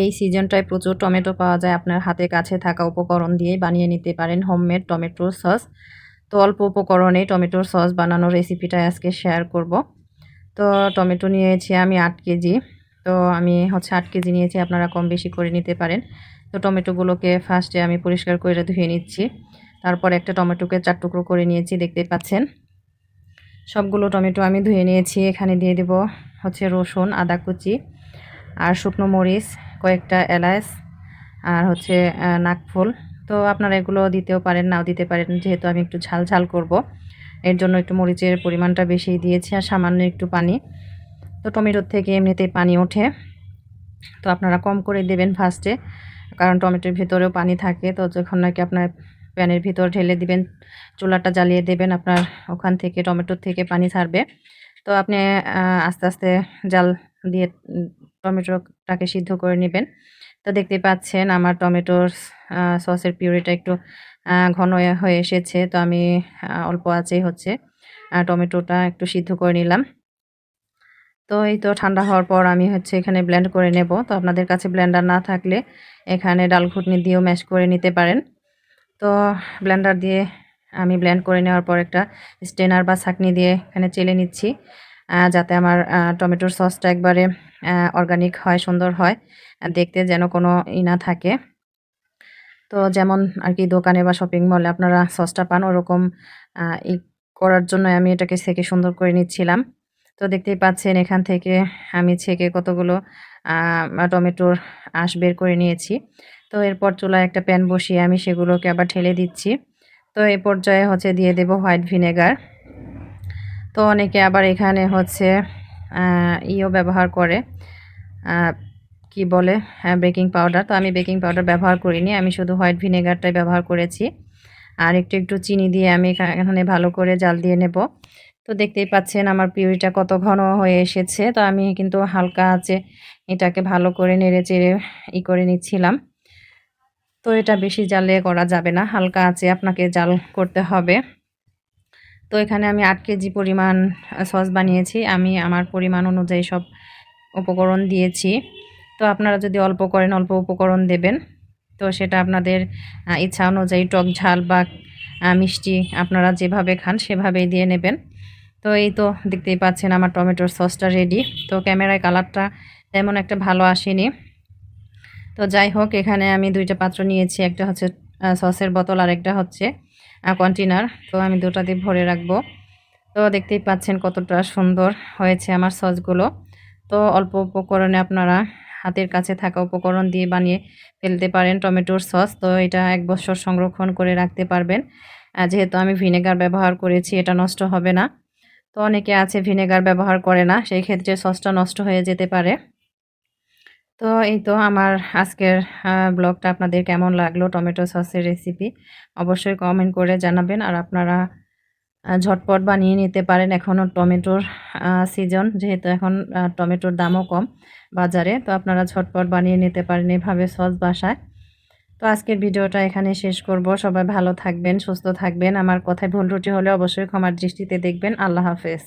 এই সিজনটায় প্রচুর টমেটো পাওয়া যায়। আপনার হাতে কাছে থাকা উপকরণ দিয়ে বানিয়ে নিতে পারেন হোমমেড টমেটোর সস। তো অল্প উপকরণে টমেটোর সস বানানোর রেসিপিটা আজকে শেয়ার করব। তো টমেটো নিয়েছি আমি আট কেজি। তো আমি হচ্ছে আট কেজি নিয়েছি, আপনারা কম বেশি করে নিতে পারেন। তো টমেটোগুলোকে ফার্স্টে আমি পরিষ্কার করে ধুয়ে নিচ্ছি। তারপর একটা টমেটোকে চার টুকরো করে নিয়েছি, দেখতে পাচ্ছেন। সবগুলো টমেটো আমি ধুয়ে নিয়েছি। এখানে দিয়ে দেব হচ্ছে রসুন, আদা কুচি। আর শুকনো মরিচ, কয়েকটা এলাচ আর হচ্ছে নাকফুল তো আপনারা এগুলো দিতেও পারেন, নাও দিতে পারেন, যেহেতু আমি একটু ঝাল ঝাল করব। এর জন্য একটু মরিচের পরিমাণটা বেশি দিয়েছি আর সামান্য একটু পানি। তো টমেটোর থেকে এমনিতেই পানি ওঠে। তো আপনারা কম করে দেবেন ফার্স্টে, কারণ টমেটোর ভিতরেও পানি থাকে। তো যখন নাকি আপনার প্যানের ভিতর ঢেলে দিবেন, চুলাটা জ্বালিয়ে দেবেন, আপনার ওখান থেকে, টমেটোর থেকে পানি ছাড়বে। তো আপনি আস্তে আস্তে জাল দিয়ে টমেটোটাকে সিদ্ধ করে নেবেন। তো দেখতে পাচ্ছেন আমার টমেটোর সসের পিউরিটা একটু ঘন হয়ে এসেছে। তো আমি অল্প আছে হচ্ছে টমেটোটা একটু সিদ্ধ করে নিলাম। তো এই তো ঠান্ডা হওয়ার পর আমি হচ্ছে এখানে ব্লেন্ড করে নেব। তো আপনাদের কাছে ব্লেন্ডার না থাকলে এখানে ডাল ঘুটনি দিয়েও ম্যাশ করে নিতে পারেন। তো ব্লেন্ডার দিয়ে আমি ব্লেন্ড করে নেওয়ার পর একটা স্টেনার বা ছাকনি দিয়ে এখানে চেলে নিচ্ছি যাতে আমার টমেটোর সসটা একবারে অর্গানিক হয়, সুন্দর হয় দেখতে যেন কোনো ই না থাকে। তো যেমন আর কি দোকানে বা শপিং মলে আপনারা সসটা পান, ওরকম ই করার জন্য আমি এটাকে সেকে সুন্দর করে নিচ্ছিলাম। তো দেখতেই পাচ্ছেন এখান থেকে আমি ছেঁকে কতগুলো টমেটোর আঁশ বের করে নিয়েছি। তো এরপর চুলায় একটা প্যান বসিয়ে আমি সেগুলোকে আবার ঠেলে দিচ্ছি। তো এ পর্যায়ে হচ্ছে দিয়ে দেব হোয়াইট ভিনেগার তো অনেকে আবার এখানে হচ্ছে ইও ব্যবহার করে। কি বলে? হ্যাঁ বেকিং পাউডার। তো আমি বেকিং পাউডার ব্যবহার করিনি। আমি শুধু হোয়াইট ভিনেগারটাই ব্যবহার করেছি। আর একটু একটু চিনি দিয়ে আমি এখানে ভালো করে জাল দিয়ে নেব। তো দেখতেই পাচ্ছেন আমার পিউরিটা কত ঘন হয়ে এসেছে। তো আমি কিন্তু হালকা আছে এটাকে ভালো করে নেড়ে চেড়ে ই করে নিচ্ছিলাম। তো এটা বেশি জালে করা যাবে না। হালকা আছে আপনাকে জাল করতে হবে। তো এখানে আমি আট কেজি পরিমাণ সস বানিয়েছি। আমি আমার পরিমাণ অনুযায়ী সব উপকরণ দিয়েছি। তো আপনারা যদি অল্প করেন, অল্প উপকরণ দেবেন। তো সেটা আপনাদের ইচ্ছা অনুযায়ী টক ঝাল বা মিষ্টি আপনারা যেভাবে খান সেভাবেই দিয়ে নেবেন। তো এই তো দেখতেই পাচ্ছেন আমার টমেটোর সসটা রেডি তো ক্যামেরায় কালারটা তেমন একটা ভালো আসেনি। তো যাই হোক, এখানে আমি দুইটা পাত্র নিয়েছি। একটা হচ্ছে সসের বোতল আর একটা হচ্ছে কন্টেনার তো আমি দুটা দিয়ে ভরে রাখব। তো দেখতেই পাচ্ছেন কতটা সুন্দর হয়েছে আমার সসগুলো। তো অল্প উপকরণে আপনারা হাতের কাছে থাকা উপকরণ দিয়ে বানিয়ে ফেলতে পারেন টমেটোর সস। তো এটা এক বছর সংরক্ষণ করে রাখতে পারবেন। যেহেতু আমি ভিনেগার ব্যবহার করেছি, এটা নষ্ট হবে না। তো অনেকে আছে ভিনেগার ব্যবহার করে না, সেই ক্ষেত্রে সসটা নষ্ট হয়ে যেতে পারে। তো এই তো আমার আজকের ব্লগটা আপনাদের কেমন লাগল? টমেটো সসের রেসিপি অবশ্যই কমেন্ট করে জানাবেন। আর আপনারা ঝটপট বানিয়ে নিতে পারেন এখনও টমেটোর সিজন যেহেতু এখন টমেটোর দামও কম বাজারে। তো আপনারা ঝটপট বানিয়ে নিতে পারেন এভাবে সস বাসায়। তো আজকের ভিডিওটা এখানে শেষ করব। সবাই ভালো থাকবেন, সুস্থ থাকবেন। আমার কথায় ভুল ত্রুটি হলে অবশ্যই ক্ষমার দৃষ্টিতে দেখবেন। আল্লাহ হাফেজ।